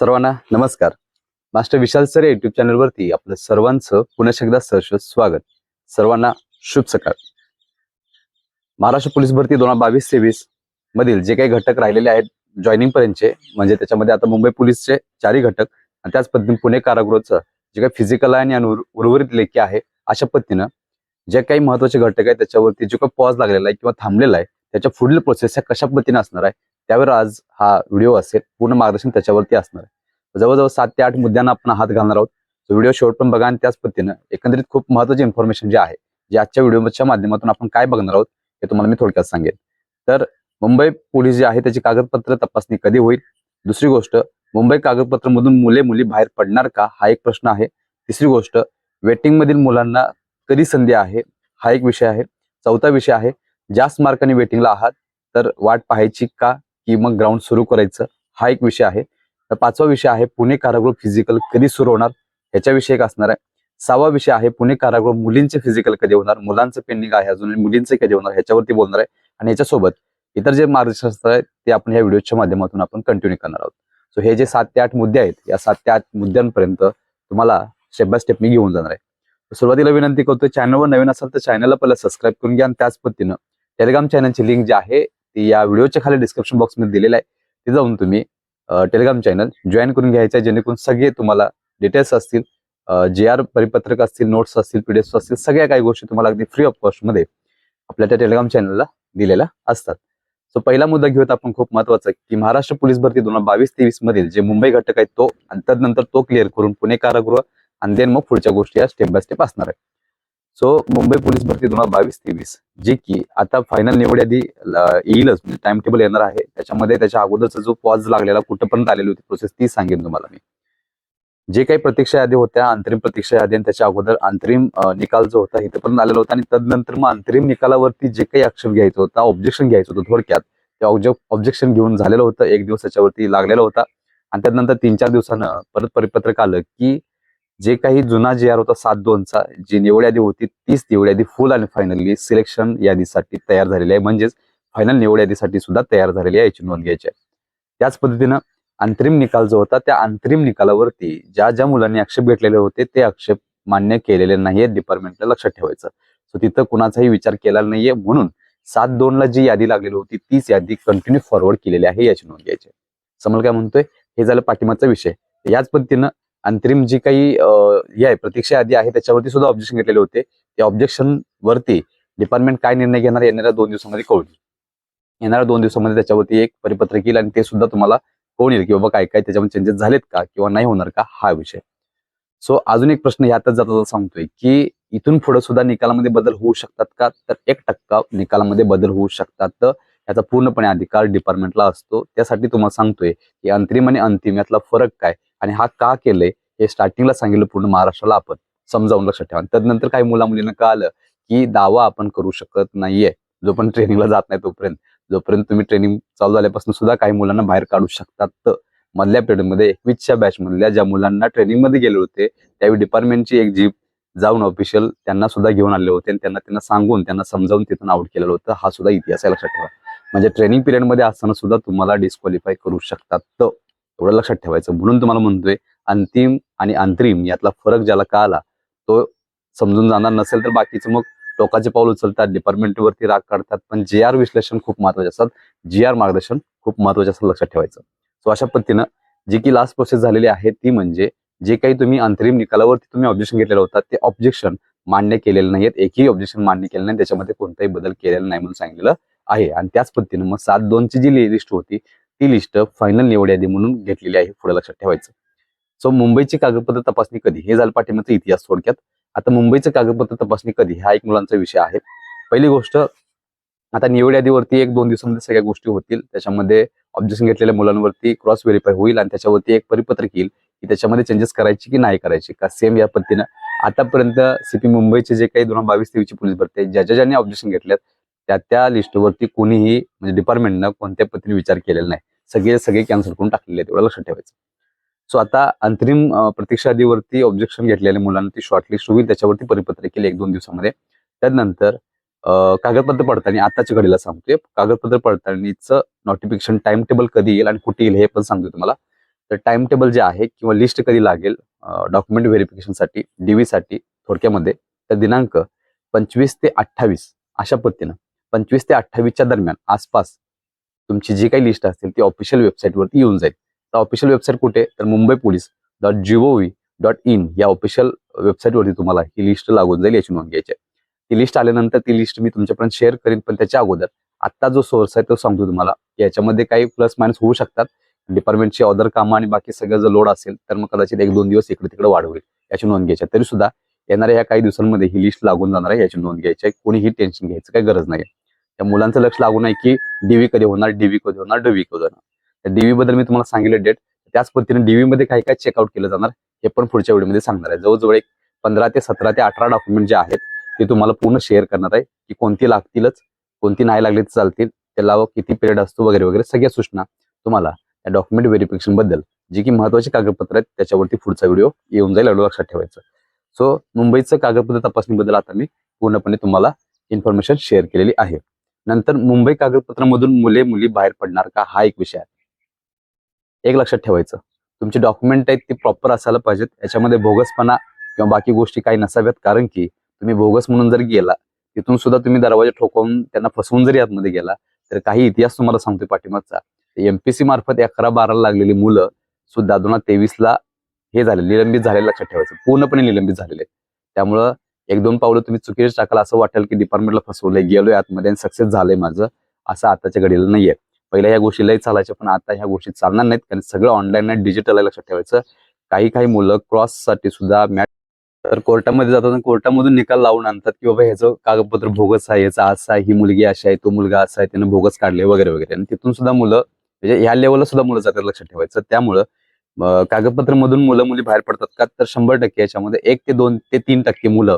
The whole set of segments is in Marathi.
सर्वांना नमस्कार. मास्टर विशाल सर युट्यूब चॅनलवरती आपलं सर्वांचं पुन्हा एकदा सहर्ष स्वागत. सर्वांना शुभ सकाळ. महाराष्ट्र पोलीस भरती दोन हजार बावीस तेवीस मधील जे काही घटक राहिलेले आहेत जॉईनिंग पर्यंतचे म्हणजे त्याच्यामध्ये आता मुंबई पोलीसचे चारही घटक आणि त्याच पद्धतीने पुणे कारागृहाचं जे काही फिजिकल आहे आणि उर्वरित लेखी आहे अशा पद्धतीनं जे काही महत्त्वाचे घटक आहेत त्याच्यावरती जो काही पॉज लागलेला आहे किंवा थांबलेला आहे त्याच्या पुढील प्रोसेस ह्या कशा पद्धतीने असणार आहे त्यावर आज हा व्हिडिओ असेल पूर्ण मार्गदर्शन त्याच्यावरती असणार आहे. जवळजवळ सात ते आठ मुद्द्यांना आपण हात घालणार आहोत. व्हिडिओ शेवट पण बघा आणि त्याच पद्धतीनं एकंदरीत खूप महत्वाची इन्फॉर्मेशन जे आहे जे आजच्या व्हिडिओच्या माध्यमातून आपण काय बघणार आहोत हे तुम्हाला मी थोडक्यात सांगेन. तर मुंबई पोलीस जे आहे त्याची कागदपत्र तपासणी कधी होईल? दुसरी गोष्ट मुंबई कागदपत्र मधून मुले मुली बाहेर पडणार का? हा एक प्रश्न आहे. तिसरी गोष्ट वेटिंग मधील मुलांना कधी संधी आहे? हा एक विषय आहे. चौथा विषय आहे जास्त मार्काने वेटिंगला आहात तर वाट पाहायची का? की मग ग्राउंड सुरू करायचं हा एक विषय आहे. तर पाचवा विषय आहे पुणे कारागृह फिजिकल कधी सुरू होणार? ह्याच्याविषयी एक असणार आहे. सहावा विषय आहे पुणे कारागृह मुलींचे फिजिकल कधी होणार? मुलांचं पेंडिंग आहे अजून मुलींचे कधी होणार? ह्याच्यावरती बोलणार आहे. आणि याच्यासोबत इतर जे मार्गदर्शन आहे ते आपण ह्या व्हिडिओच्या माध्यमातून आपण कंटिन्यू करणार आहोत. सो हे जे सात ते आठ मुद्दे आहेत या सात ते आठ मुद्द्यांपर्यंत तुम्हाला स्टेप बाय स्टेप मी घेऊन जाणार आहे. सुरुवातीला विनंती करतो चॅनलवर नवीन असाल तर चॅनलला पहिला सबस्क्राईब करून घ्या आणि त्याच पद्धतीनं टेलिग्राम चॅनलची लिंक जी आहे ती या व्हिडिओच्या खाली डिस्क्रिप्शन बॉक्समध्ये दिलेलं आहे. ते जाऊन तुम्ही टेलिग्राम चॅनल जॉईन करून घ्यायचं आहे जेणेकरून सगळे तुम्हाला डिटेल्स असतील जे आर परिपत्रक असतील नोट्स असतील पीडीएफ असतील सगळ्या काही गोष्टी तुम्हाला अगदी फ्री ऑफ कॉस्टमध्ये आपल्या त्या टेलिग्राम चॅनलला दिलेल्या असतात. सो पहिला मुद्दा घेऊयात आपण खूप महत्त्वाचा की महाराष्ट्र पोलीस भरती दोन हजार बावीस तेवीस मधील जे मुंबई घटक आहेत तो आणि तदनंतर तो क्लिअर करून पुणे कारागृह आणि देन मग पुढच्या गोष्टी या स्टेप बाय स्टेप असणार आहे सो मुंबई पोलीस भरती दोन हजार बावीस तेवीस जे की आता फायनल निवड यादी येईलच. म्हणजे टाइम टेबल येणार आहे. त्याच्यामध्ये त्याच्या अगोदरचा जो पॉज लागलेला कुठंपर्यंत आलेली होती प्रोसेस ती सांगेन तुम्हाला मी. जे काही प्रतीक्षा यादी होत्या अंतरिम प्रतीक्षा यादी आणि त्याच्या अगोदर अंतरिम निकाल जो होता इथं आलेला होता. आणि तदनंतर मग अंतरिम निकालावरती जे काही आक्षेप घ्यायचं होता ऑब्जेक्शन घ्यायचं होतं थोडक्यात ते ऑब्जेक्शन घेऊन झालेलं होतं. एक दिवस त्याच्यावरती लागलेला होता. आणि त्यानंतर तीन चार दिवसानं परत परिपत्रक आलं की जे काही जुना जी आर होता सात दोनचा जी निवड यादी होती तीच निवड यादी फुल आणि फायनली सिलेक्शन यादीसाठी तयार झालेली आहे. म्हणजेच फायनल निवड यादीसाठी सुद्धा तयार झालेली आहे याची नोंद घ्यायची आहे. त्याच पद्धतीनं अंतरिम निकाल जो होता त्या अंतरिम निकालावरती ज्या ज्या मुलांनी आक्षेप घेतलेले होते ते आक्षेप मान्य केलेले नाहीये डिपार्टमेंटला लक्षात ठेवायचं. सो तिथं कुणाचाही विचार केला नाहीये म्हणून सात दोन ला जी यादी लागलेली होती तीच यादी कंटिन्यू फॉरवर्ड केलेली आहे याची नोंद घ्यायची आहे. समोर काय म्हणतोय? हे झालं पाठिंबाचा विषय. याच पद्धतीनं अंतरिम जी काही हे आहे प्रतीक्षा यादी आहे त्याच्यावरती सुद्धा ऑब्जेक्शन घेतलेले होते. त्या ऑब्जेक्शन वरती डिपार्टमेंट काय निर्णय घेणार येणाऱ्या दोन दिवसामध्ये कळून येईल. येणाऱ्या दोन दिवसामध्ये त्याच्यावरती एक परिपत्रक येईल आणि ते सुद्धा तुम्हाला कोण येईल की बाबा काय काय त्याच्यामध्ये चेंजेस झालेत का किंवा नाही होणार का हा विषय. सो अजून एक प्रश्न यातच जाता सांगतोय की इथून पुढे सुद्धा निकालामध्ये बदल होऊ शकतात का? तर एक टक्का निकालामध्ये बदल होऊ शकतात. याचा पूर्णपणे अधिकार डिपार्टमेंटला असतो. त्यासाठी तुम्हाला सांगतोय की अंतरिम आणि अंतिम यातला फरक काय? आणि हा का केलंय हे स्टार्टिंगला सांगितलं पूर्ण महाराष्ट्राला आपण. समजावून लक्षात ठेवा. त्यानंतर काही मुला मुलींना कळालं की दावा आपण करू शकत नाहीये. जो पण ट्रेनिंगला जात नाही तोपर्यंत. जोपर्यंत तुम्ही ट्रेनिंग चालू झाल्यापासून सुद्धा काही मुलांना बाहेर काढू शकतात. मधल्या पिरियडमध्ये एकवीसच्या बॅच मधल्या ज्या मुलांना ट्रेनिंगमध्ये गेले होते त्यावेळी डिपार्टमेंटची एक जीप जाऊन ऑफिशियल त्यांना सुद्धा घेऊन आले होते. आणि त्यांना त्यांना सांगून त्यांना समजावून तिथून आउट केलेलं होतं. हा सुद्धा इतिहास आहे लक्षात ठेवा. म्हणजे ट्रेनिंग पिरियडमध्ये असताना सुद्धा तुम्हाला डिस्क्वालिफाय करू शकतात. तर एवढं लक्षात ठेवायचं. म्हणून तुम्हाला म्हणतोय अंतिम आणि अंतरिम यातला फरक ज्याला कळाला तो समजून जाणार नसेल तर बाकीचं मग टोकाचे पाऊल उचलतात डिपार्टमेंटवरती राग काढतात. पण जे आर विश्लेषण खूप महत्त्वाचे असतात. जी आर मार्गदर्शन खूप महत्त्वाचे असतात लक्षात ठेवायचं. सो अशा पद्धतीनं जी की लास्ट प्रोसेस झालेली आहे ती म्हणजे जे काही तुम्ही अंतरिम निकालावरती तुम्ही ऑब्जेक्शन घेतलेलं होतं ते ऑब्जेक्शन मान्य केलेलं नाहीत एकही ऑब्जेक्शन मान्य केलं नाही. त्याच्यामध्ये कोणताही बदल केलेला नाही म्हणून सांगितलेलं आहे. आणि त्याच पद्धतीनं मग सात दोनची जी लिस्ट होती ती लिस्ट फायनल निवड यादी म्हणून घेतलेली आहे पुढे लक्षात ठेवायचं. सो मुंबईची कागदपत्र तपासणी कधी? हे झालं पाठिंबाचा इतिहास थोडक्यात. आता मुंबईचं कागदपत्र तपासणी कधी? हा एक मुलांचा विषय आहे. पहिली गोष्ट आता निवड यादीवरती एक दोन दिवसामध्ये सगळ्या गोष्टी होतील. त्याच्यामध्ये ऑब्जेक्शन घेतलेल्या मुलांवरती क्रॉस व्हेरीफाय होईल आणि त्याच्यावरती एक परिपत्रक येईल की त्याच्यामध्ये चेंजेस करायची की नाही करायची का सेम या पद्धतीनं. आतापर्यंत सीपी मुंबईचे जे काही दोन हजार बावीस तेवीसची पोलीस भरते ज्या ज्या ज्यांनी ऑब्जेक्शन घेतल्यात त्या त्या लिस्टवरती कोणीही म्हणजे डिपार्टमेंटनं कोणत्या पद्धतीने विचार केलेला नाही. सगळे सगळे कॅन्सल करून टाकलेले आहेत एवढं लक्षात ठेवायचं. सो आता अंतरिम प्रतीक्षा आधीवरती ऑब्जेक्शन घेतलेल्या मुलांना ती शॉर्टलिस्ट होईल त्याच्यावरती परिपत्र केले एक दोन दिवसामध्ये. त्यानंतर कागदपत्र पडताळणी आताच्या घडीला सांगतोय. कागदपत्र पडताळणीचं नोटिफिकेशन टाइम टेबल कधी येईल आणि कुठे येईल हे पण सांगतो तुम्हाला. तर टाइम टेबल जे आहे किंवा लिस्ट कधी लागेल डॉक्युमेंट व्हेरिफिकेशनसाठी डीव्हीसाठी साठी थोडक्यामध्ये तर दिनांक पंचवीस ते अठ्ठावीस अशा पद्धतीनं पंचवीस ते अठ्ठावीसच्या दरम्यान आसपास तुमची जी काही लिस्ट असेल ती ऑफिशियल वेबसाईटवरती येऊन जाईल. तर ऑफिशियल वेबसाईट कुठे? तर Mumbai police dot gov dot in या ऑफिशियल वेबसाईटवरती तुम्हाला ही लिस्ट लागून जाईल याची नोंद घ्यायची आहे. ती लिस्ट आल्यानंतर ती लिस्ट मी तुमच्यापर्यंत शेअर करेन पण त्याच्या अगोदर आत्ता जो सोर्स आहे तो सांगतो तुम्हाला. याच्यामध्ये काही प्लस मायनस होऊ शकतात. डिपार्टमेंटची ऑदर कामं आणि बाकी सगळं जर लोड असेल तर मग कदाचित एक दोन दिवस इकडे तिकडे वाढ होईल याची नोंद घ्यायची तरी सुद्धा येणाऱ्या या काही दिवसांमध्ये ही लिस्ट लागून जाणार आहे याची नोंद घ्यायची आहे. कोणीही टेन्शन घ्यायचं काही गरज नाही त्या मुलांचं लक्ष लागू नाही की डीव्ही कधी होणार डीव्ही कधी होणार डीव्ही कधी होणार. त्या डीव्ही बद्दल मी तुम्हाला सांगितलं डेट त्याच पद्धतीने डीव्ही मध्ये काय काय चेकआउट केलं जाणार. हे पण पुढच्या व्हिडिओमध्ये सांगणार आहे. जवळजवळ एक पंधरा ते सतरा ते अठरा डॉक्युमेंट जे आहेत ते तुम्हाला पूर्ण शेअर करणार आहे की कोणती लागतीलच कोणती नाही लागली तर चालतील. त्याला किती पिरियड असतो वगैरे वगैरे सगळ्या सूचना तुम्हाला त्या डॉक्युमेंट व्हेरिफिकेशनबद्दल जी की महत्वाची कागदपत्र आहेत त्याच्यावरती पुढचा व्हिडिओ येऊन जाईल एवढं लक्षात ठेवायचं. सो मुंबईचं कागदपत्र तपासणीबद्दल आता मी पूर्णपणे तुम्हाला इन्फॉर्मेशन शेअर केलेली आहे. नंतर मुंबई कागदपत्रामधून मुले मुली बाहेर पडणार का? हा एक विषय आहे. एक लक्षात ठेवायचं. तुमचे डॉक्युमेंट आहेत ते प्रॉपर असायला पाहिजेत. याच्यामध्ये भोगसपणा किंवा बाकी गोष्टी काही नसाव्यात. कारण की तुम्ही भोगस म्हणून जर गेला तिथून सुद्धा तुम्ही दरवाजा ठोकवून त्यांना फसवून जरी आतमध्ये गेला तर काही इतिहास तुम्हाला सांगतोय पाठिंबाचा एमपीसी मार्फत अकरा बाराला लागलेली मुलं सुद्धा दोन हजार तेवीसला हे झाले निलंबित झाले लक्षात ठेवायचं. पूर्णपणे निलंबित झालेले. त्यामुळं एक दोन पावलं तुम्ही चुकीचे टाकाल असं वाटेल की डिपार्टमेंटला फसवलंय गेलोय आतमध्ये आणि सक्सेस झालंय माझं असं आताच्या घडीला नाहीये. पहिल्या ह्या गोष्टी लई चालायच्या पण आता ह्या गोष्टी चालणार नाहीत कारण सगळं ऑनलाईन आहे डिजिटल आहे लक्षात ठेवायचं. काही काही मुलं क्रॉससाठी सुद्धा मॅट तर कोर्टामध्ये जातात आणि कोर्टामधून निकाल लावून आणतात की बाबा ह्याचं कागदपत्र भोगस आहे याचा असा आहे ही मुलगी अशी आहे तो मुलगा असा आहे त्यानं भोगस काढले वगैरे वगैरे. आणि तिथून सुद्धा मुलं म्हणजे ह्या लेवलला सुद्धा मुलं जातात लक्षात ठेवायचं. त्यामुळं कागदपत्र कागदपत्रामधून मुलं मुली बाहेर पडतात का? तर शंभर टक्के याच्यामध्ये एक ते दोन ते तीन टक्के मुलं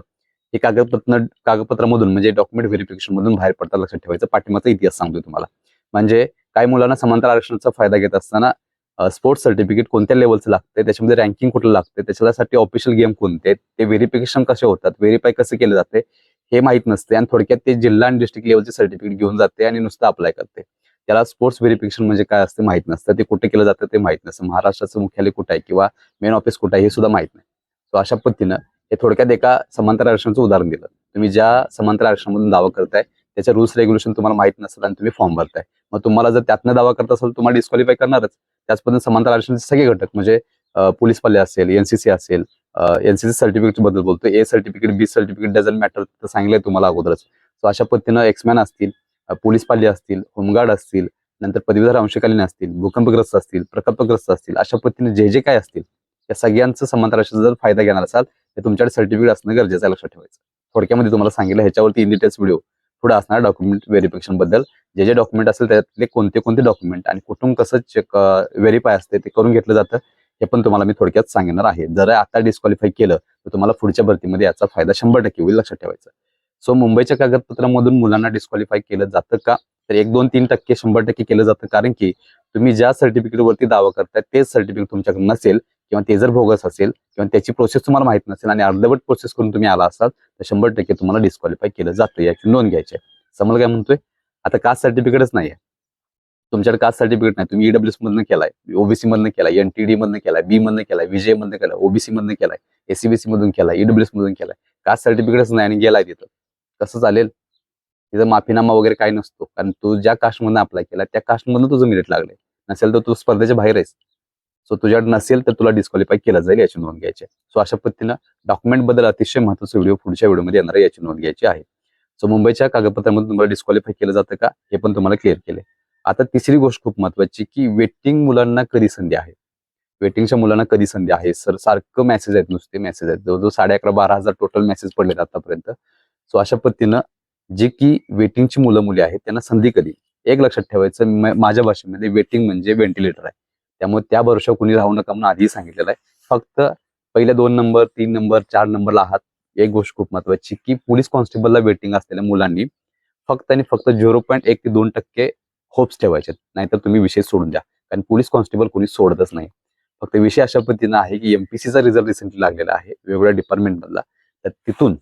हे कागदपत्र कागदपत्रामधून म्हणजे डॉक्युमेंट व्हेरिफिकेशन मधून बाहेर पडतात लक्षात ठेवायचं. पाठिंबाचा इतिहास सांगतो तुम्हाला. म्हणजे काही मुलांना समांतर आरक्षणाचा फायदा घेत असताना स्पोर्ट्स सर्टिफिकेट कोणत्या लेवलचं लागते त्याच्यामध्ये रँकिंग कुठलं लागते त्याच्यासाठी ऑफिशियल गेम कोणते ते व्हेरिफिकेशन कसे होतात व्हेरीफाय कसं केलं जाते हे माहीत नसते आणि थोडक्यात ते जिल्हा आणि डिस्ट्रिक्ट लेवलचे सर्टिफिकेट घेऊन जाते आणि नुसतं अप्लाय करते त्याला स्पोर्ट्स व्हेरिफिकेशन म्हणजे काय असते माहीत नसतं. ते कुठे केलं जातं ते माहीत नसतं. महाराष्ट्राचं मुख्यालय कुठं आहे किंवा मेन ऑफिस कुठं आहे हे सुद्धा माहीत नाही. सो अशा पद्धतीनं हे थोडक्यात एका समांतर आरक्षणाचं उदाहरण दिलं. तुम्ही ज्या समांतर आरक्षणामधून दावा करताय त्याच्या रूल्स रेग्युलेशन तुम्हाला माहीत नसतात आणि तुम्ही फॉर्म भरताय. मग तुम्हाला जर त्यातनं दावा करत असेल तुम्हाला डिस्क्वालिफाय करणारच. त्याच पद्धतीने समांतर आरक्षणाचे सगळे घटक म्हणजे पोलीस पल्ले असेल एनसीसी असेल एनसीसी सर्टिफिकेटबद्दल बोलतो A certificate B certificate doesn't matter तर सांगितलंय तुम्हाला अगोदरच. सो अशा पद्धतीनं एक्समॅन असतील पोलीस पाल्य असतील होमगार्ड असतील नंतर पदवीधर अंशकालीन असतील भूकंपग्रस्त असतील प्रकल्पग्रस्त असतील अशा पद्धतीने जे जे काय असतील त्या सगळ्यांचं समांतर आरक्षणाचा जर फायदा घेणार असाल हे तुमच्याकडे सर्टिफिकेट असणं गरजेचं आहे लक्षात ठेवायचं. थोडक्यामध्ये तुम्हाला सांगितलं ह्याच्यावरती इन डिटेल्स व्हिडिओ पुढे असणार डॉक्युमेंट व्हेरिफिकेशनबद्दल. जे जे डॉक्युमेंट असेल त्यातले कोणते कोणते डॉक्युमेंट आणि कुठून कसं चेक व्हेरीफाय असते ते करून घेतलं जातं हे पण तुम्हाला मी थोडक्यात सांगणार आहे. जर आता डिस्क्वालिफाय केलं तर तुम्हाला पुढच्या भरतीमध्ये याचा फायदा शंभर टक्के होईल लक्षात ठेवायचं. सो मुंबईच्या कागदपत्रामधून मुलांना डिस्क्वालिफाय केलं जातं का? तर एक दोन तीन टक्के शंभर टक्के केलं जातं. कारण की तुम्ही ज्या सर्टिफिकेटवरती दावा करताय तेच सर्टिफिकेट तुमच्याकडे नसेल किंवा ते जर भोगस असेल किंवा त्याची प्रोसेस तुम्हाला माहीत नसेल आणि अर्धवट प्रोसेस करून तुम्ही आला असाल तर शंभर टक्के तुम्हाला डिस्क्वालिफाय केलं जातं याची नोंद घ्यायची आहे. समज काय म्हणतोय? आता कास्ट सर्टिफिकेटच नाही आहे तुमच्याकडे कास्ट सर्टिफिकेट नाही. तुम्ही ईडब्ल्यूएस मधनं केलाय ओबीसी मधनं केलाय एनटीडी मधनं केलाय बी मधनं केलाय विजय मधनं केलाय ओबीसी मधनं केलाय एसीबीसी मधून केलाय ईडब्ल्यूएस मधून केलाय. कास्ट सर्टिफिकेटच नाही आणि गेलाय तिथं. कसं चालेल? तिथं माफीनामा वगैरे काय नसतो. कारण तू ज्या कास्टमधनं अप्लाय केला त्या कास्टमधनं तुझं मेरिट लागले नसेल तर तू स्पर्धेच्या बाहेर आहेस. सो तुझ्याकडे नसेल तर तुला डिस्क्वालिफाय केलं जाईल याची नोंद घ्यायची सो अशा पद्धतीनं डॉक्युमेंटबद्दल अतिशय महत्त्वाचा व्हिडिओ पुढच्या व्हिडिओमध्ये येणार आहे याची नोंद घ्यायची आहे. सो मुंबईच्या कागदपत्रामध्ये तुम्हाला डिस्क्वालिफाय केलं जातं का? हे पण तुम्हाला क्लिअर केले आता तिसरी गोष्ट खूप महत्वाची की वेटिंग मुलांना कधी संधी आहे? वेटिंगच्या मुलांना कधी संधी आहे? सर सारखं मेसेज आहेत नुसते मेसेज आहेत. जवळजवळ साडे अकरा बारा हजार टोटल मेसेज पडलेत आतापर्यंत. सो अशा पद्धतीनं जे की वेटिंगची मुलं मुली आहेत त्यांना संधी कधी? एक लक्षात ठेवायचं माझ्या भाषेमध्ये वेटिंग म्हणजे व्हेंटिलेटर आहे. त्यामुळे त्या भरोशा कुणी राहू नका म्हणून आधीही सांगितलेलं आहे. फक्त पहिल्या दोन नंबर तीन नंबर चार नंबरला आहात एक गोष्ट खूप महत्वाची की पोलीस कॉन्स्टेबलला वेटिंग असलेल्या मुलांनी फक्त आणि फक्त झिरो पॉईंट एक ते दोन टक्के होप्स ठेवायचे नाहीतर तुम्ही विषय सोडून द्या. कारण पोलीस कॉन्स्टेबल कोणी सोडतच नाही. फक्त विषय अशा पद्धतीनं आहे की एमपीसीचा रिझल्ट रिसेंटली लागलेला आहे वेगवेगळ्या डिपार्टमेंटमधला तर तिथून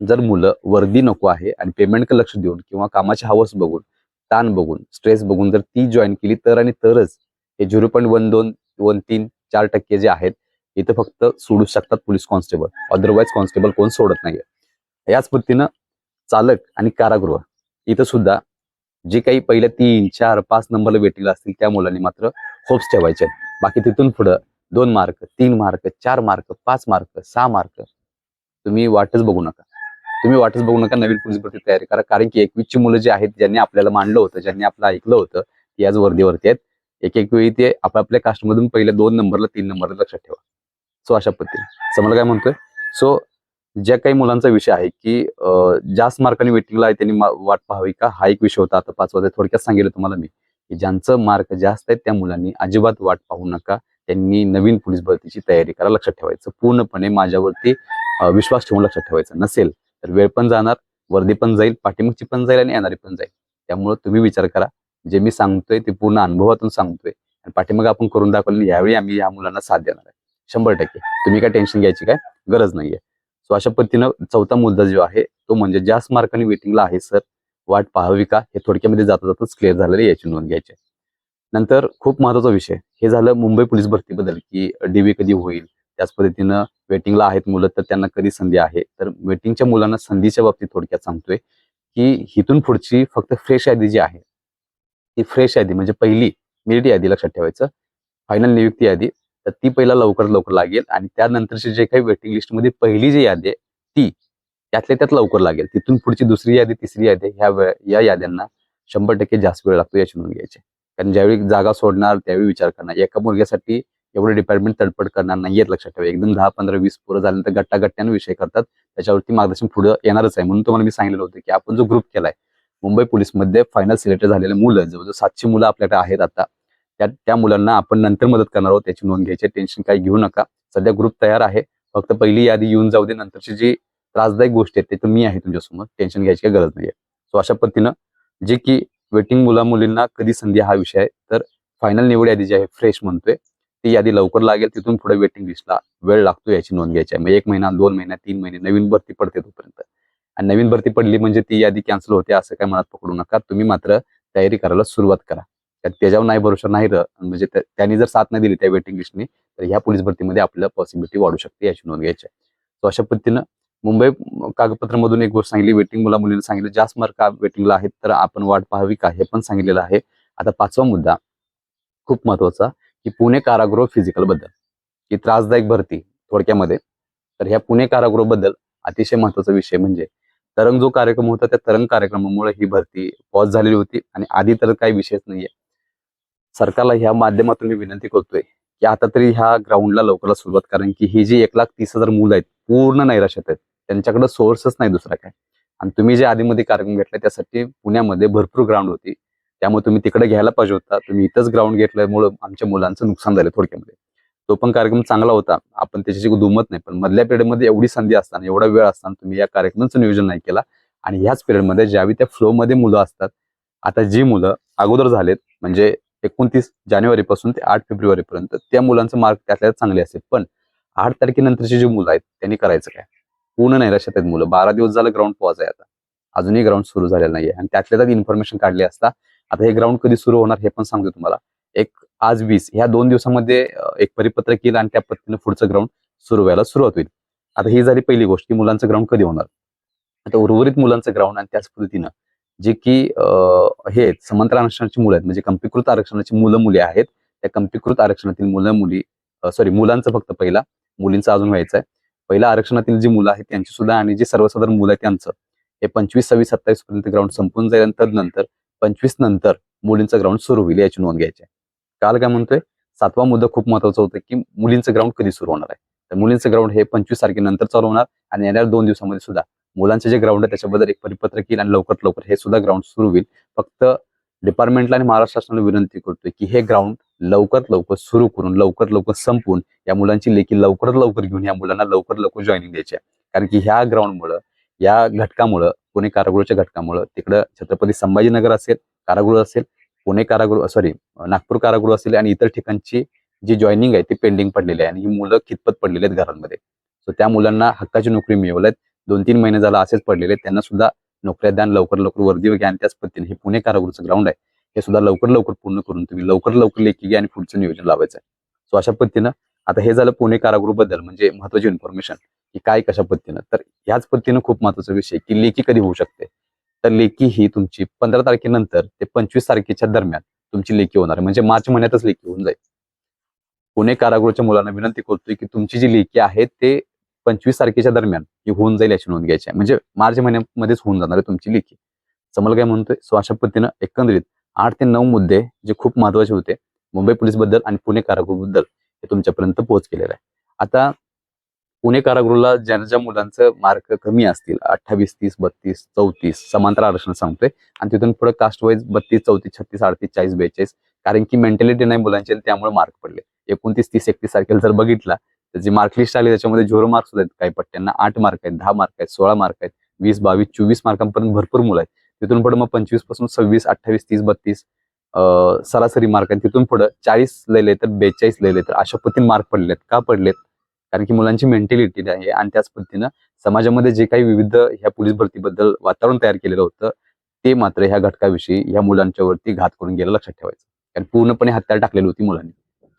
जर मुलं वर्दी नको आहे आणि पेमेंटकडे लक्ष देऊन किंवा कामाची हवस बघून ताण बघून स्ट्रेस बघून जर ती जॉईन केली तर आणि तरच हे झिरो पॉईंट वन दोन वन तीन चार टक्के जे आहेत इथं फक्त सोडू शकतात पोलीस कॉन्स्टेबल. अदरवाईज कॉन्स्टेबल कोण सोडत नाहीये. याच पद्धतीनं चालक आणि कारागृह इथं सुद्धा जे काही पहिल्या तीन चार पाच नंबरला वेटीला असतील त्या मुलांनी मात्र होप्स ठेवायचे बाकी तिथून पुढं दोन मार्क तीन मार्क चार मार्क पाच मार्क सहा मार्क तुम्ही वाटच बघू नका. तुम्ही वाटच बघू नका नवीन पोलीस भरती तयारी करा. कारण की एकवीसची मुलं जी आहेत ज्यांनी आपल्याला मांडलं होतं ज्यांनी आपलं ऐकलं होतं ती आज वर्दीवरती आहेत. एक एक वेळी ते आपापल्या कास्टमधून पहिल्या दोन नंबरला तीन नंबरला लक्षात ठेवा. सो अशा पद्धतीने. समजा काय म्हणतोय? सो ज्या काही मुलांचा विषय आहे की जास्त मार्काने वेटिंगला आहे त्यांनी वाट पाहावी का? हा एक विषय होता. आता पाच वाजता थोडक्यात सांगितलं तुम्हाला मी. की ज्यांचं मार्क जास्त आहेत त्या मुलांनी अजिबात वाट पाहू नका. त्यांनी नवीन पोलीस भरतीची तयारी करा लक्षात ठेवायचं. पूर्णपणे माझ्यावरती विश्वास ठेवून लक्षात ठेवायचा. नसेल तर वेळ पण जाणार वर्दी पण जाईल पाठीमागची पण जाईल आणि येणारी पण जाईल. त्यामुळे तुम्ही विचार करा. जे मी सांगतोय ते पूर्ण अनुभवातून सांगतोय. आणि पाठीमाग आपण करून दाखवलं यावेळी आम्ही या मुलांना साथ देणार आहे. शंभर टक्के. तुम्ही काय टेन्शन घ्यायची काय गरज नाहीये. सो अशा पद्धतीनं चौथा मुद्दा जो आहे तो म्हणजे जास्त मार्काने वेटिंगला आहे सर वाट पाहावी का? हे थोडक्यामध्ये जाता जाताच क्लिअर झालेलं याची नोंद घ्यायची नंतर खूप महत्त्वाचा विषय हे झालं मुंबई पोलीस भरतीबद्दल की डीबी कधी होईल? त्याच पद्धतीनं वेटिंगला आहेत मुलं तर त्यांना कधी संधी आहे? तर वेटिंगच्या मुलांना संधीच्या बाबतीत थोडक्यात सांगतोय की हिथून पुढची फक्त फ्रेश यादी जी आहे ती फ्रेश यादी म्हणजे पहिली मेरिट यादी लक्षात ठेवायचं. फायनल नियुक्ती यादी तर ती पहिला लवकरात लवकर लागेल आणि त्यानंतरची जे काही वेटिंग लिस्टमध्ये पहिली जी यादी आहे ती त्यातल्या त्यात लवकर लागेल. तिथून पुढची दुसरी यादी तिसरी यादी ह्या वेळ या याद्यांना शंभर टक्के जास्त वेळ लागतो याची नोंद घ्यायची. कारण ज्यावेळी जागा सोडणार त्यावेळी विचार करणार. एका मुलग्यासाठी एवढे डिपार्टमेंट तडपड करणार नाहीयेत लक्षात ठेवा. एकदम दहा पंधरा वीस पोरं झाल्यानंतर गट्टा गट्ट्यानं विषय करतात. त्याच्यावरती मार्गदर्शन पुढे येणारच आहे. म्हणून तुम्हाला मी सांगितलं होतं की आपण जो ग्रुप केलाय मुंबई पोलीसमध्ये फायनल सिलेक्ट झालेले मुलं जवळजवळ सातशे मुलं आपल्याकडे आहेत आता. त्या त्या मुलांना आपण नंतर मदत करणार आहोत त्याची नोंद घ्यायची टेन्शन काही घेऊ नका. सध्या ग्रुप तयार आहे. फक्त पहिली यादी येऊन जाऊ दे नंतरची जी त्रासदायक गोष्टी आहेत ते तर मी आहे तुमच्यासमोर. टेन्शन घ्यायची काही गरज नाहीये. सो अशा पद्धतीनं जे की वेटिंग मुला मुलींना कधी संधी हा विषय आहे तर फायनल निवड यादी जी आहे फ्रेश म्हणतोय. ती यादी लवकर लागेल तिथून पुढे वेटिंग लिस्टला वेळ लागतो याची नोंद घ्यायची आहे. मग एक महिना दोन महिना तीन महिने नवीन भरती पडते तोपर्यंत. आणि नवीन भरती पडली म्हणजे ती यादी कॅन्सल होते असं काय मनात पकडू नका. तुम्ही मात्र तयारी करायला सुरुवात करा. त्याच्यावर नाही भरोसा नाही र म्हणजे त्यांनी जर साथ नाही दिली त्या वेटिंग लिस्टनी तर ह्या पोलीस भरतीमध्ये आपल्याला पॉसिबिलिटी वाढू शकते याची नोंद घ्यायची आहे. अशा पद्धतीनं मुंबई कागदपत्रामधून एक गोष्ट सांगितली वेटिंग मुला मुलींना सांगितलं जास्त मार्क वेटिंगला आहेत तर आपण वाट पाहावी का हे पण सांगितलेलं आहे. आता पाचवा मुद्दा खूप महत्त्वाचा की पुणे कारागृह फिजिकलबद्दल की त्रासदायक भरती थोडक्यामध्ये. तर ह्या पुणे कारागृहबद्दल अतिशय महत्त्वाचा विषय म्हणजे तरंग जो कार्यक्रम होता त्या तरंग कार्यक्रमामुळे ही भरती पॉज झालेली होती आणि आधी तर काही विषयच नाहीये. सरकारला ह्या माध्यमातून मी विनंती करतोय की आता तरी ह्या ग्राउंडला लवकर सुरुवात कारण की ही जी एक लाख तीस हजार मुलं आहेत पूर्ण नैराश्यात आहेत त्यांच्याकडे सोर्सच नाही दुसरा काय. आणि तुम्ही जे आधीमध्ये कार्यक्रम घेतला त्यासाठी पुण्यामध्ये भरपूर ग्राउंड होती. त्यामुळे तुम्ही तिकडे घ्यायला पाहिजे होता. तुम्ही इथंच ग्राउंड घेतल्यामुळे आमच्या मुलांचं नुकसान झालं थोडक्यामध्ये. तो पण कार्यक्रम चांगला होता. आपण त्याच्याशी दुमत नाही पण मधल्या पिरियडमध्ये एवढी संधी असताना एवढा वेळ असताना तुम्ही या कार्यक्रमाचं नियोजन नाही केला. आणि ह्याच पिरियडमध्ये ज्यावेळी त्या फ्लोमध्ये मुलं असतात आता जी मुलं अगोदर झालेत म्हणजे एकोणतीस जानेवारी पासून ते आठ फेब्रुवारीपर्यंत त्या मुलांचं मार्क त्यातल्या चांगले असेल. पण आठ तारखेनंतरची जी मुलं आहेत त्यांनी करायचं काय? पूर्ण नाही नैराश्यात आहेत मुलं. बारा दिवस झालं ग्राउंड पॉज आहे आता. अजूनही ग्राउंड सुरू झालेलं नाहीये. आणि त्यातल्या त्यात इन्फॉर्मेशन काढली असता आता हे ग्राउंड कधी सुरू होणार हे पण सांगतो तुम्हाला. एक आज वीस. ह्या दोन दिवसामध्ये एक परिपत्रक येईल आणि त्या पद्धतीने पुढचं ग्राउंड सुरू व्हायला सुरुवात होईल. आता ही झाली पहिली गोष्ट की मुलांचं ग्राउंड कधी होणार? आता उर्वरित मुलांचं ग्राउंड आणि त्याच पद्धतीनं जे की हे समांतर आरक्षणाची मुलं आहेत. म्हणजे कंपीकृत आरक्षणाची मुलं मुली आहेत. त्या कंपीकृत आरक्षणातील मुलं मुली सॉरी मुलांचं फक्त पहिला. मुलींचं अजून व्हायचं आहे. पहिल्या आरक्षणातील जी मुलं आहेत त्यांची सुद्धा आणि जे सर्वसाधारण मुलं आहेत त्यांचं हे पंचवीस सव्वीस सत्तावीस पर्यंत ग्राउंड संपून जाईल आणि तदनंतर पंचवीस नंतर मुलींचं ग्राउंड सुरू होईल याची नोंद घ्यायची आहे. काल काय म्हणतोय? सातवा मुद्दा खूप महत्त्वाचा होता की मुलींचं ग्राउंड कधी सुरू होणार आहे? तर मुलींचं ग्राउंड हे पंचवीस तारखेनंतर चालू होणार आणि येणाऱ्या दोन दिवसामध्ये सुद्धा. मुलांचे जे ग्राउंड आहे त्याच्याबद्दल एक परिपत्रक येईल आणि लवकरात लवकर हे सुद्धा ग्राउंड सुरू होईल. फक्त डिपार्टमेंटला आणि महाराष्ट्र शासनाला विनंती करतोय की हे ग्राउंड लवकरात लवकर सुरू करून लवकरात लवकर संपून या मुलांची लेखी लवकरात लवकर घेऊन या मुलांना लवकर लवकर जॉईनिंग द्यायची आहे. कारण की ह्या ग्राउंडमुळं या घटकामुळं पुणे कारागृहाच्या घटकामुळं तिकडं छत्रपती संभाजीनगर असेल कारागृह असेल पुणे कारागृह सॉरी नागपूर कारागृह असेल आणि इतर ठिकाणची जी जॉईनिंग आहे ती पेंडिंग पडलेली आहे आणि ही मुलं कितपत पडलेली आहेत घरांमध्ये. सो त्या मुलांना हक्काची नोकरी मिळवल्यात. दोन तीन महिने झाला असेच पडलेले. आहेत. त्यांना सुद्धा नोकऱ्या द्यान लवकर लवकर वर्दी घ्या आणि त्याच पद्धतीने हे पुणे कारागृहचं ग्राउंड आहे. हे सुद्धा लवकर लवकर पूर्ण करून तुम्ही लवकर लवकर लेखी घ्या आणि पुढचं नियोजन लावायचं आहे. सो अशा पद्धतीनं आता हे झालं पुणे कारागृहबद्दल म्हणजे महत्वाची इन्फॉर्मेशन की काय कशा पद्धतीनं. तर ह्याच पद्धतीनं खूप महत्त्वाचा विषय की लेखी कधी होऊ शकते? तर लेखी ही तुमची पंधरा तारखेनंतर ते पंचवीस तारखेच्या दरम्यान तुमची लेखी होणार आहे. म्हणजे मार्च महिन्यातच लेखी होऊन जाईल. पुणे कारागृहाच्या मुलांना विनंती करतोय की तुमची जी लेखी आहे ते पंचवीस तारखेच्या दरम्यान ही होऊन जाईल याची नोंद घ्यायची आहे. म्हणजे मार्च महिन्यामध्येच होऊन जाणार आहे तुमची लेखी. समल काय म्हणतोय? सो अशा पद्धतीनं एकंदरीत आठ ते नऊ मुद्दे जे खूप महत्त्वाचे होते. मुंबई पोलीसबद्दल आणि पुणे कारागृहबद्दल हे तुमच्यापर्यंत पोहोच केलेलं आहे. आता पुणे कारागृहाला ज्यांच्या ज्या मुलांचं मार्क कमी असतील अठ्ठावीस तीस बत्तीस चौतीस समांतर आरक्षण सांगतोय. आणि तिथून पुढे कास्ट वाईज बत्तीस चौतीस छत्तीस अडतीस चाळीस बेचाळीस कारण की मेंटॅलिटी नाही मुलांची त्यामुळे मार्क पडले. एकोणतीस तीस एकतीस तारखेला जर बघितला तर जी मार्क लिस्ट आली त्याच्यामध्ये झिरो मार्क्स आहेत. काही पट्ट्यांना आठ मार्क आहेत दहा मार्क आहेत सोळा मार्क आहेत वीस बावीस चोवीस मार्कांपर्यंत भरपूर मुलं आहेत. तिथून पुढे मग पंचवीसपासून सव्वीस अठ्ठावीस तीस बत्तीस सरासरी मार्क आहेत. तिथून पुढे चाळीस लिहिले तर बेचाळीस लिहिले तर अशा पद्धतीने मार्क पडलेत. का पडलेत? कारण की मुलांची मेंटॅलिटी आहे. आणि त्याच पद्धतीनं समाजामध्ये जे काही विविध ह्या पोलीस भरतीबद्दल वातावरण तयार केलेलं होतं ते मात्र ह्या घटकाविषयी ह्या मुलांच्या वरती घात करून गेलं लक्षात ठेवायचं. कारण पूर्णपणे हत्यार टाकलेली होती मुलांनी.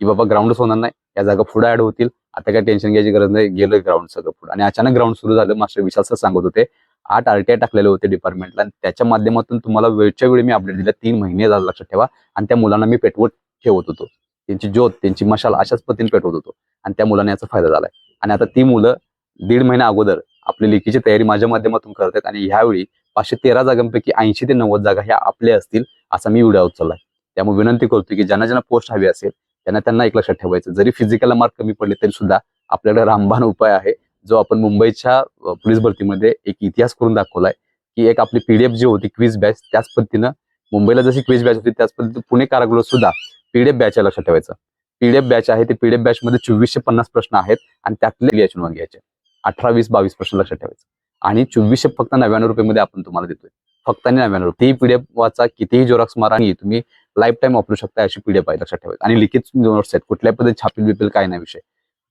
की बाबा ग्राउंडच होणार नाही या जागा पुढे ऍड होतील आता काय टेन्शन घ्यायची गरज नाही गेलं ग्राउंड सगळं पुढे. आणि अचानक ग्राउंड सुरू झालं मास्टर विशाल सर सांगत होते आठ आरटीआय टाकलेले होते डिपार्टमेंटला त्याच्या माध्यमातून तुम्हाला वेळच्या वेळी मी अपडेट दिला तीन महिने झालं लक्षात ठेवा आणि त्या मुलांना मी पेटवत ठेवत होतो. त्यांची ज्योत त्यांची मशाल अशाच पद्धतीने पेटवत होतो आणि त्या मुलांना याचा फायदा झालाय. आणि आता ती मुलं दीड महिना अगोदर आपली लेखीची तयारी माझ्या माध्यमातून करत आहेत आणि ह्यावेळी पाचशे तेरा जागांपैकी ऐंशी ते नव्वद जागा ह्या आपल्या असतील असा मी व्हिडिओ उचललाय त्यामुळे विनंती करतो की ज्यांना ज्यांना पोस्ट हवी असेल त्यांना त्यांना एक लक्षात ठेवायचं. जरी फिजिकल मार्क कमी पडले तरी सुद्धा आपल्याकडे रामबाण उपाय आहे जो आपण मुंबईच्या पोलीस भरतीमध्ये एक इतिहास करून दाखवलाय की एक आपली पीडीएफ जी होती क्विज बॅच त्याच पद्धतीनं मुंबईला जशी क्विज बॅच होती त्याच पद्धतीने पुणे कारागृह सुद्धा पीडीएफ बॅच आहे लक्षात ठेवायचं. पीडीएफ बॅच आहे ते पीडीएफ बॅच मध्ये चोवीसशे पन्नास प्रश्न आहेत आणि त्यातले याची नोंद घ्यायचे अठरा वीस बावीस प्रश्न लक्षात ठेवायचं. आणि चोवीसशे फक्त नव्याण्णव रुपये आपण तुम्हाला देतोय. फक्त आणि नव्याण्णव रुपये. ती पीडीएफ वाचा कितीही जोराक्स मारा आणि तुम्ही लाईफ टाईम वापरू शकता अशी पीडीएफ आहे लक्षात ठेवायचं. आणि लिखित नोट्स आहेत. कुठल्या पद्धती छापील बिपील काय नाही विषय.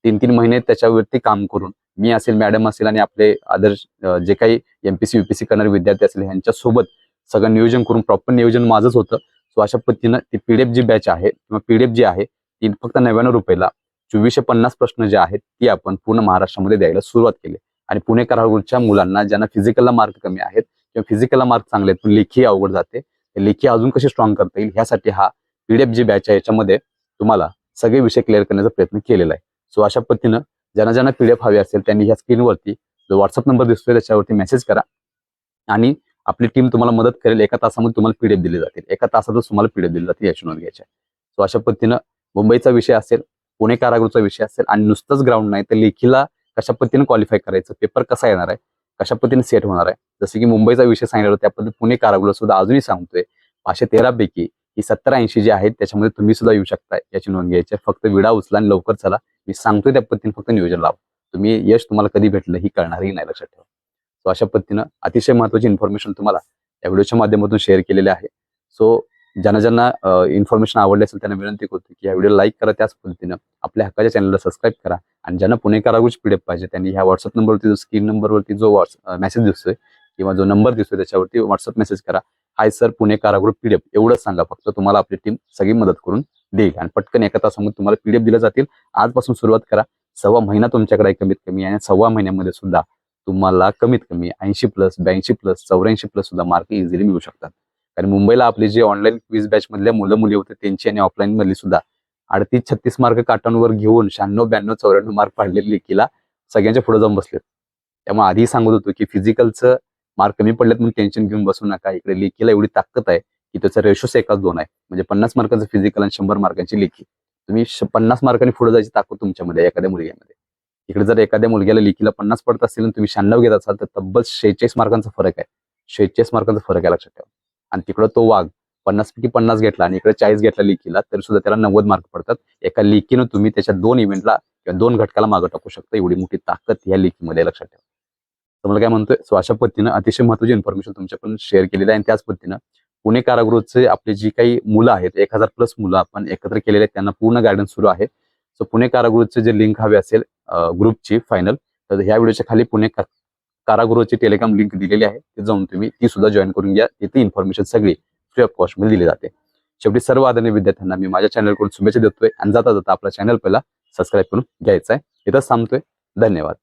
तीन तीन महिने त्याच्यावरती काम करून मी असेल मॅडम असेल आणि आपले आदर्श जे काही एमपीसी युपीसी करणारे विद्यार्थी असेल यांच्यासोबत सगळं नियोजन करून प्रॉपर नियोजन माझंच होतं. सो अशा पद्धतीनं ती पीडीएफ जी बॅच आहे किंवा पीडीएफ जी आहे ती फक्त नव्याण्णव रुपयेला चोवीसशे पन्नास प्रश्न जे आहेत ती आपण पूर्ण महाराष्ट्रामध्ये द्यायला सुरुवात केली आणि पुणे कारागृहच्या मुलांना ज्यांना फिजिकलला मार्क कमी आहेत किंवा फिजिकलला मार्क चांगले आहेत पण लेखी अवघड जाते लेखी अजून कशी स्ट्रॉंग करता येईल ह्यासाठी हा पीडीएफ जी बॅच आहे. याच्यामध्ये तुम्हाला सगळे विषय क्लिअर करण्याचा प्रयत्न केलेला आहे. सो अशा पद्धतीनं ज्यांना ज्यांना पीडीएफ हवी असेल त्यांनी ह्या स्क्रीनवरती जो व्हॉट्सअप नंबर दिसतोय त्याच्यावरती मेसेज करा. आणि आपली टीम तुम्हाला मदत करेल. एका तासामध्ये तुम्हाला पीडीएफ दिली जातील. एका तासातच तुम्हाला पीडीएफ दिली जातील याची नोंद घ्यायची आहे. सो अशा पद्धतीनं मुंबईचा विषय असेल पुणे कारागृहचा विषय असेल आणि नुसतंच ग्राउंड नाही तर लेखीला कशा पद्धतीने क्वालिफाय करायचं? पेपर कसा येणार आहे? कशा पद्धतीने सेट होणार आहे? जसं की मुंबईचा विषय सांगितला त्या पद्धती पुणे कारागृह सुद्धा अजूनही सांगतोय. पाचशे तेरा पैकी ही सत्तर ऐंशी जी आहेत त्याच्यामध्ये तुम्ही सुद्धा येऊ शकता याची नोंद घ्यायची फक्त विडा उचला आणि लवकर चला. मी सांगतोय त्या पद्धतीने फक्त नियोजन लावा. तुम्ही यश तुम्हाला कधी भेटलं ही कळणारही नाही लक्षात ठेवा. सो अशा पद्धतीनं अतिशय महत्वाची इन्फॉर्मेशन तुम्हाला या व्हिडिओच्या माध्यमातून शेअर केलेले आहे. सो ज्यांना ज्यांना इन्फॉर्मेशन आवडली असेल त्यांना विनंती करतो की या व्हिडिओ लाईक करा. त्याच पद्धतीनं आपल्या हक्काच्या चॅनलला सबस्क्राईब करा. आणि ज्यांना पुणे कारागृहची पी पाहिजे त्यांनी ह्या व्हॉट्सअप नंबरवरती जो स्क्रीन नंबरवरती जो व्हॉट्स मेसेज दिसतोय किंवा जो नंबर दिसतोय त्याच्यावरती व्हॉट्सअप मेसेज करा. हाय सर पुणे कारागृह पीडीएफ एवढंच सांगा. फक्त तुम्हाला आपली टीम सगळी मदत करून देईल. आणि पटकन एका तासामध्ये तुम्हाला पीडीएफ दिल्या जातील. आजपासून सुरुवात करा. सव्वा महिना तुमच्याकडे कमीत कमी. आणि सव्वा महिन्यामध्ये सुद्धा तुम्हाला कमीत कमी ऐंशी प्लस ब्याऐंशी प्लस चौऱ्याऐंशी प्लस सुद्धा मार्क इझिली मिळू शकतात. कारण मुंबईला आपली जे ऑनलाईन क्विज बॅच मधल्या मुलं मुली होते त्यांची आणि ऑफलाईन मधली सुद्धा अडतीस छत्तीस मार्क काटांवर घेऊन शहाण्णव ब्याण्णव चौऱ्याण्णव मार्क पाडलेले लेखीला सगळ्यांच्या पुढे जाऊन बसलेत. त्यामुळे आधी सांगत होतो की फिजिकलचं मार्क कमी पडलेत म्हणून टेन्शन घेऊन बसू नका. इकडे लेखीला एवढी ताकद आहे की त्याचा रेशोच एकाच दोन आहे. म्हणजे पन्नास मार्काचं फिजिकल आणि शंभर मार्कांची लेखी तुम्ही पन्नास मार्कांनी पुढे जायची ताकद तुमच्यामध्ये एखाद्या मुलग्यामध्ये. इकडे जर एखाद्या मुलग्याला लिखीला पन्नास पडत असतील आणि तुम्ही शहाण्णव घेत असाल तर तब्बल शेहेचाळीस मार्कांचा फरक आहे. शेहेचाळीस मार्कांचा फरक आहे लक्षात ठेवा. आणि तिकडं तो वाघ पन्नास पैकी पन्नास घेतला आणि इकडे चाळीस घेतला लिखीला तरी सुद्धा त्याला नव्वद मार्क पडतात. एका लिखीनं तुम्ही त्याच्या दोन इव्हेंटला किंवा दोन घटकाला मागं टाकू शकता. एवढी मोठी ताकद ह्या लिखीमध्ये लक्षात ठेवा. तुम्हाला काय म्हणतोय? सो अशा पद्धतीनं अतिशय महत्वाची इन्फॉर्मेशन तुमच्याकडून शेअर केलेली आहे आणि त्याच पद्धतीनं पुणे कारागृहचे आपले जी काही मुलं आहेत एक हजार प्लस मुलं आपण एकत्र केलेले आहेत त्यांना पूर्ण गायडन्स सुरू आहे. सो पुणे कारागृहचे जे लिंक हवे असेल ग्रुपची फायनल तर ह्या व्हिडिओच्या खाली पुणे का- कारागृहाची टेलिग्राम लिंक दिलेली आहे. ते जाऊन तुम्ही ती सुद्धा जॉईन करून घ्या. तिथे इन्फॉर्मेशन सगळी फ्री ऑफ कॉस्टमध्ये दिली जाते. शेवटी सर्व आदरणीय विद्यार्थ्यांना मी माझ्या चॅनलकडून शुभेच्छा देतोय. आणि जाता जाता आपला चॅनल पहिला सबस्क्राईब करून घ्यायचा आहे. इथंच थांबतोय. धन्यवाद.